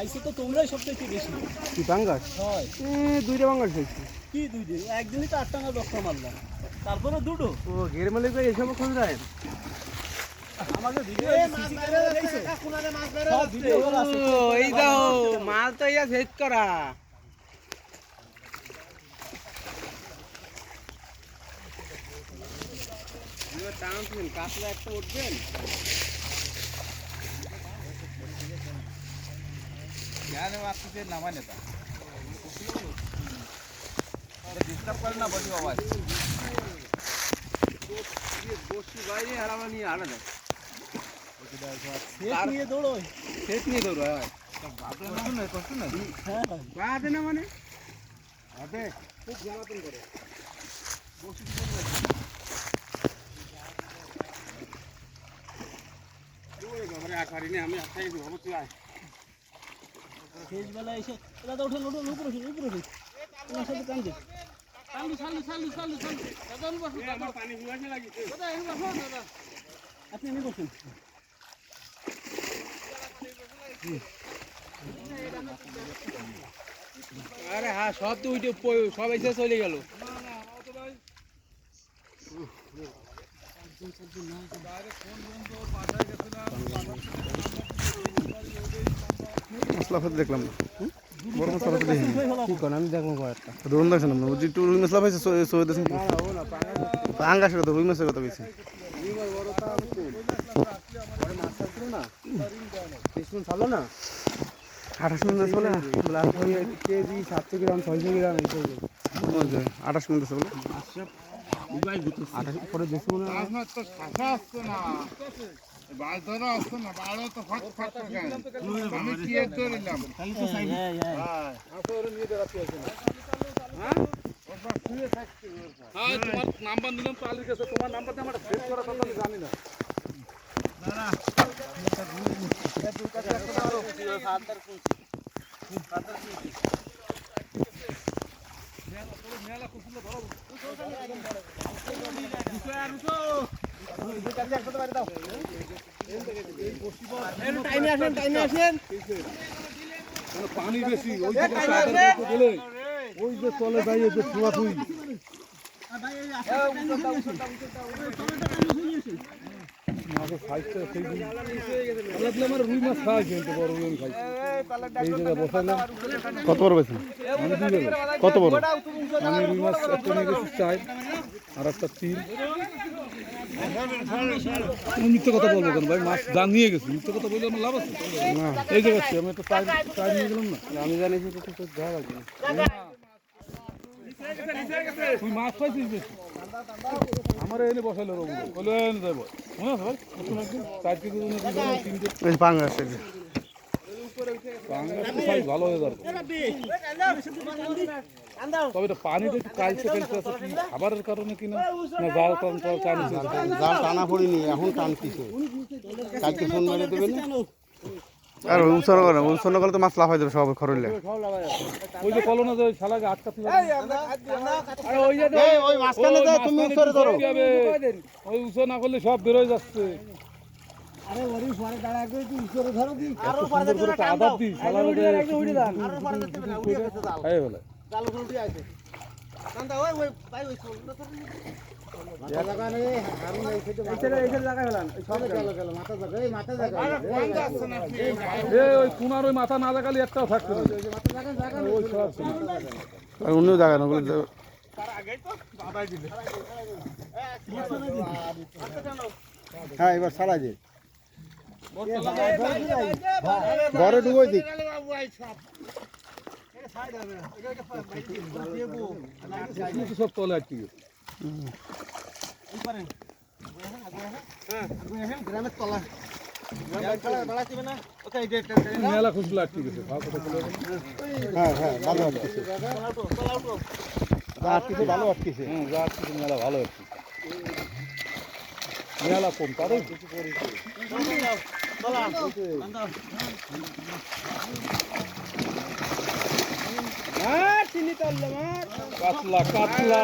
আইসে তো তোমরাই সবচেয়ে বেশি। কি হয়। দুইটা পাঙ্গাস হয়েছে। কি দুই দিন? একদিনই তো আট টাকা দশটা মারলাম। তারপরে দুটো। ও ঘের ভাই এসব খোঁজ রায় আমাকে ভিডিও সব ভিডিও আছে। এই দাও মাল তো ইয়া ভেদ করা। টানছেন একটা উঠবেন। জানে আপনি নামাই নেতা ডিস্টার্ব করে না বসি বাবা বসি বাইরে হারামা নিয়ে আনা যায় নিয়ে দৌড়োয় সেট নিয়ে দৌড় হয় কষ্ট হ্যাঁ বাদে না মানে আবে খুব জ্বালাতন করে আমি আটটাই দেবো অবশ্যই আয় শেষ বেলা এসে দাদা ওঠেন ওঠেন উপরে ওঠেন উপরে ওঠেন তোমার সাথে কান্দে চালু চালু চালু চালু চালু দাদা আমি বসুন আমার পানি ফুয়াছে লাগিছে দাদা আমি বসুন দাদা আপনি আমি বসুন আরে হ্যাঁ সব তো প- সব এসে চলে গেল মশলা ফাতে দেখলাম না। বড় মশলা ফাতে দেখিনি কি আমি দেখব কয়েকটা। ধরুন দেখছেন না বলছি একটু রুই মশলা পাইছে সই দেখছেন পাঙ্গাসের কথা রুই মাছের কথা না? আঠাশ মিনিট চলে না কেজি সাতশো গ্রাম ছয়শো গ্রাম এই সব আঠাশ মিনিট আঠাশ পরে মনে হয় নাম্বার দিলাম তো আলির কাছে তোমার নাম্বার দিয়ে আমার সেভ করা কথা আমি জানি না। টাইমে আসেন টাইমে আসেন পানি বেশি ওই যে ওই যে চলে যাই যে ঠুয়া ঠুই মাছের সাইজটা সেই দিন রুই মাছ খাওয়া কিন্তু বড় রুই খাই এই জায়গায় বসালাম কত বড় বেছেন আমি কত বড়? আমি রুই মাছ নিয়ে চাই আর একটা তিন। মিথ্যে কথা বলব কেন ভাই? মাছ দাম নিয়ে গেছি। মিথ্যে কথা বললে আমার লাভ আছে। না। এই যে যাচ্ছি আমি তো টাইম টাইম নিয়ে গেলাম না। আমি জানি সেটা তো তোর দেওয়া লাগবে তুই মাছ পাইছিস বেশি। আমার এনে বসাইলো রকম বলে এনে দেবো মনে আছে ভাই? চার কেজি তিনটে তো সাইজ ভালো হয়ে তবে এটা পানিটা একটু কালচে কালচে আছে কি খাবারের কারণে কিনা না? জাল টান টান জাল টানা পড়িনি এখন টানতিছে। কালকে ফোন মেরে দেবেন আর উৎসর্গ করে উৎসর্গ করলে তো মাছ লাফাই দেবে সব খরলে ওই যে কলনা যে শালাকে আটকাতে আরে ওই যে তুমি ধরো। না করলে সব বেরোয় যাচ্ছে। আরে ওরি পরে দাঁড়া করে তুই ধরো করে আদার দিই শালার ওটা এই বলে। আছে কান্দা ওই ওই ভাই ওই ওই কুনার ওই মাথা না লাগালে একটাও থাকতো না। ওই সব আর অন্য জায়গা না তো- হ্যাঁ এবার ছাড়া যে ঘরে ডুবোই দিক। সব তলে আটকে গেছে মেলা ভাব কথা বলে হ্যাঁ হ্যাঁ ভালো আটকেছে। আটকেছে ভালো আটকেছে হুম আটকেছে মেলা ভালো আটকে মেলা কম তারও কাতলা কাতলা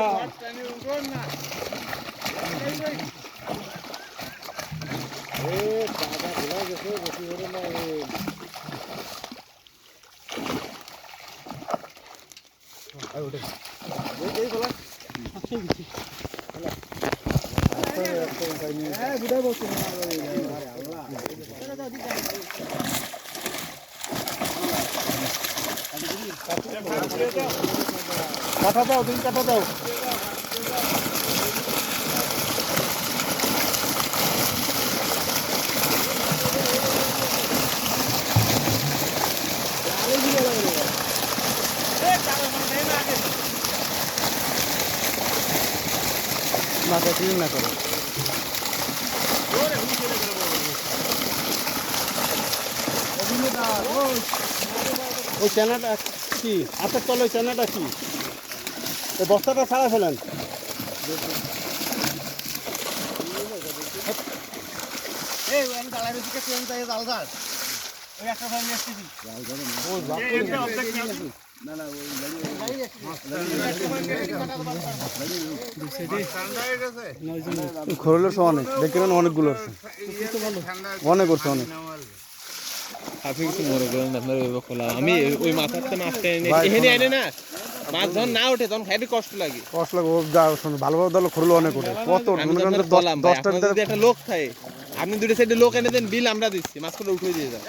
কাটা দাও তুমি কাটা দাও মাথা ক্লিন না করো। ওই চেনাটা কি হাতের তলে ওই চেনাটা কি এই বস্তাটা ছাড়া ফেলেন খরলের সহ অনেক দেখে নেন অনেকগুলো আছে। অনেক করছে অনেক। আপনি কিছু মনে করেন আপনার ওই বকলা আমি ওই মাথাতে মাছটা এনে এখানে এনে না। মাছ যখন না ওঠে তখন খাইতে কষ্ট লাগে। কষ্ট লাগে ও যা শোনো ভালোভাবে দলে খরলে অনেক ওঠে। কত যদি একটা লোক থাকে আপনি দুটো সাইডে লোক এনে দেন বিল আমরা দিচ্ছি মাছ করে উঠে দিয়ে যান।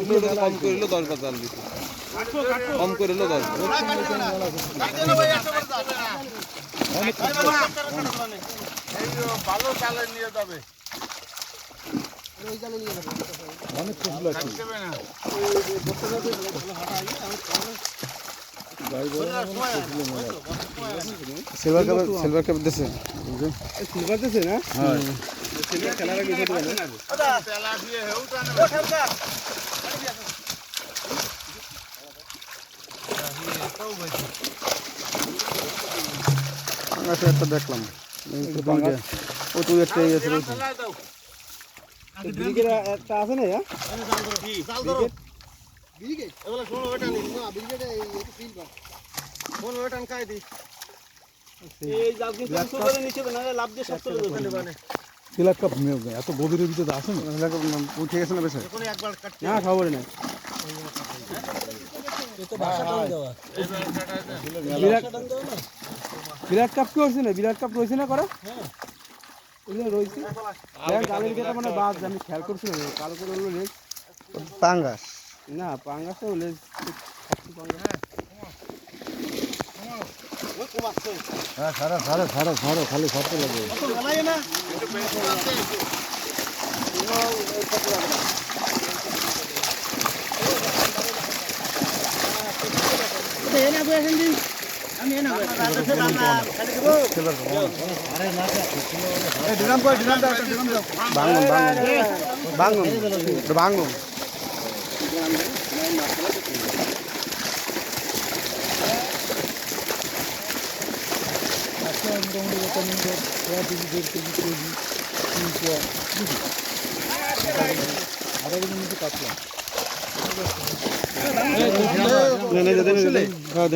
জাল দিচ্ছে কম করিল দশ বার অনেক খুশগুলো আটকে গেছে। যাই বলো না, অনেক খুশগুলো মেলা। সিলভার কাপ সিলভার কাপ দিছে সিলভার দিছে না হ্যাঁ সিলভার খেলার আগে উঠে দেবে না আচ্ছা একটা দেখলাম এই তো তোমাকে ও তুই একটা এই আছে বলছি। একটা আছে না হ্যাঁ এই জাল কিন্তু উঁচু করে নিচে না লাভ দিয়ে সব চলে যাবে সিলাক যায়। এত গভীরের ভিতরে আসে না উঠে গেছে না বেশি? না খবর নাই বিরাট কাপ কি হচ্ছে না? বিরাট কাপ রয়েছে না করা? রয়েছে। কেটে মানে বাদ আমি খেয়াল করছি না। কালো করে হলো লেজ। পাঙ্গাস। না পাঙ্গাসটাও লেজ। হ্যাঁ ছাড়া ছাড়া ছাড়া ছাড়া খালি ছাড়তে লাগে। বাঙুন বাঙুন বাঙুন এটা মোটামুটি মিনিট ছয় কেজি দেড় কেজি কেজি তিন পোয়া বুঝি আধা কেজি মতো কাটলাম নে, নে, দে, দে, দে, খাওয়া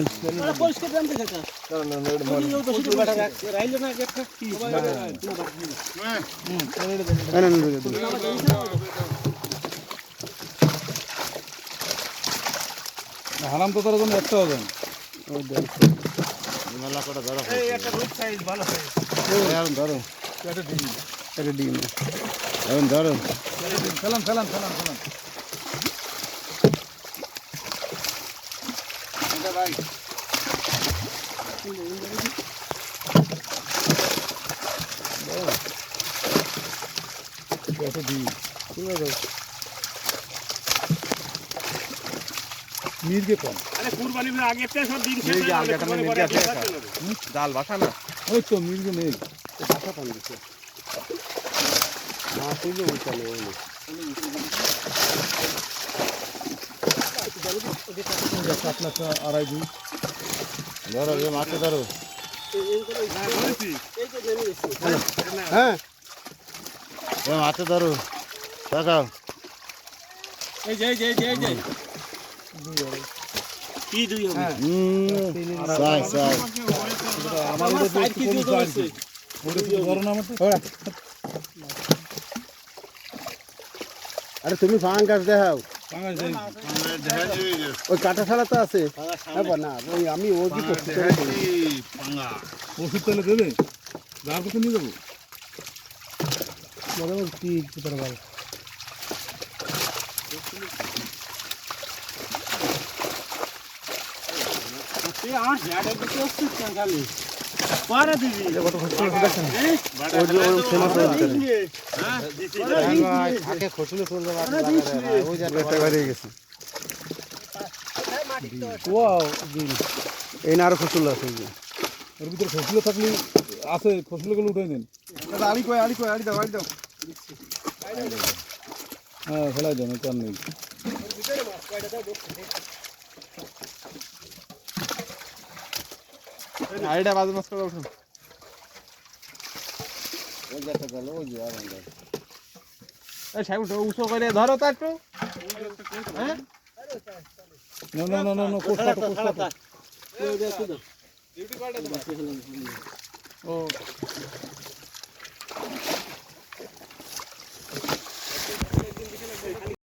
দেন পরিষ্কার জানতে থাকা রাইলে না একটা কি এই নে, নে, দে, দে। হারাম তো তার জন্য একটাও দেন ধরো। এটা ডিম। এখন ধরো ফেলান ফেলান ফেলান ফেলান কত ডিম। মির্গে কম এই যে আগেটা না মির্গি আছে একটা। জাল বাসা না ওই তো মির্গে নেই মাছ হইলে উল্টালে ওই কাতলাটা আড়াই দুই ধরো এ মাছে ধরো হ্যাঁ মাছে ধরো দেখাও এই যে এই যে এই যে। আরে তুমি ফাং গাছ দেখাও। ওই কাটা ছাড়া তো আছে। হ্যাঁ না ওই আমি ও কি ওষুধ তাহলে দেবে? গা করতে নিয়ে যাব? তুই আমার ঝাড়ে দিতে আসছিস কেন খালি পরে দিবি কত খুশি দেখছেন হ্যাঁ? ওই যে ওই ফেমাস হয়ে গেছে হ্যাঁ? থাকে খসলে চলবে ওই যে একটা বাইরে গেছে ওয়াও এই না আরও খুশুল আছে এর ভিতরে ফসলে থাকলে আছে ফসলগুলো উঠে নেন। আলি কই আলি কই আলি দাও আলি দাও। হ্যাঁ ফেলাই দেন চার নেই। আইডা বাজে মাছ করে উঠুন ওই যেটা গেল ওই যে আর আমরা এই সাহেব উঁচু করে ধরো তো একটু। না না না না না কোষ কাটো কোষ কাটো ওই যে একটু দাও। ও।